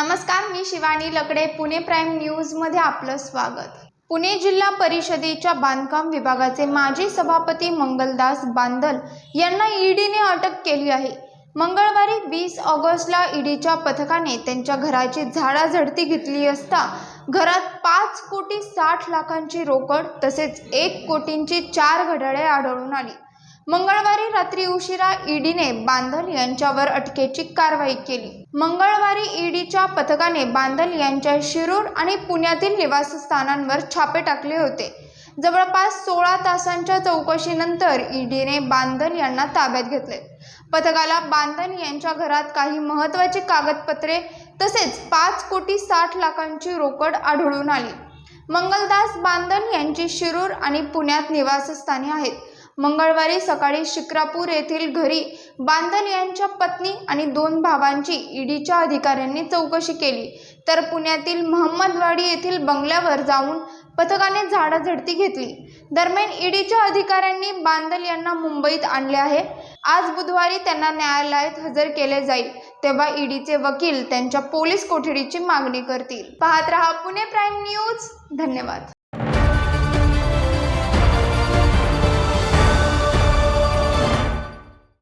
नमस्कार मी शिवानी लकडे पुणे प्राईम न्यूजमध्ये आपलं स्वागत. पुणे जिल्हा परिषदेच्या बांधकाम विभागाचे माजी सभापती मंगलदास बांदल यांना ईडीने अटक केली आहे. मंगळवारी वीस ऑगस्टला ईडीच्या पथकाने त्यांच्या घराची झाडाझडती घेतली असता घरात पाच कोटी साठ लाखांची रोकड तसेच एक कोटींची चार घड्याळे आढळून आली. मंगळवारी रात्री उशिरा ईडीने बांधल यांच्यावर अटकेची कारवाई केली. मंगळवारी ईडीच्या पथकाने बांधल यांच्या शिरूर आणि पुण्यातील निवासस्थानांवर छापे टाकले होते. जवळपास सोळा तासांच्या चौकशीनंतर ईडीने बांधल यांना ताब्यात घेतले. पथकाला बांधल यांच्या घरात काही महत्त्वाची कागदपत्रे तसेच पाच कोटी साठ लाखांची रोकड आढळून आली. मंगलदास बांधल यांची शिरूर आणि पुण्यात निवासस्थाने आहेत. मंगळवारी सकाळी शिक्रापूर येथील घरी बांदल यांच्या पत्नी आणि दोन भावांची ईडीच्या अधिकाऱ्यांनी चौकशी केली. तर पुण्यातील महम्मदवाडी येथील बंगल्यावर जाऊन पथकाने झाडाझडती घेतली. दरम्यान ईडीच्या अधिकाऱ्यांनी बांदल यांना मुंबईत आणले आहे. आज बुधवारी त्यांना न्यायालयात हजर केले जाईल तेव्हा ईडीचे वकील त्यांच्या पोलीस कोठडीची मागणी करतील. पाहत रहा पुणे प्राईम न्यूज. धन्यवाद.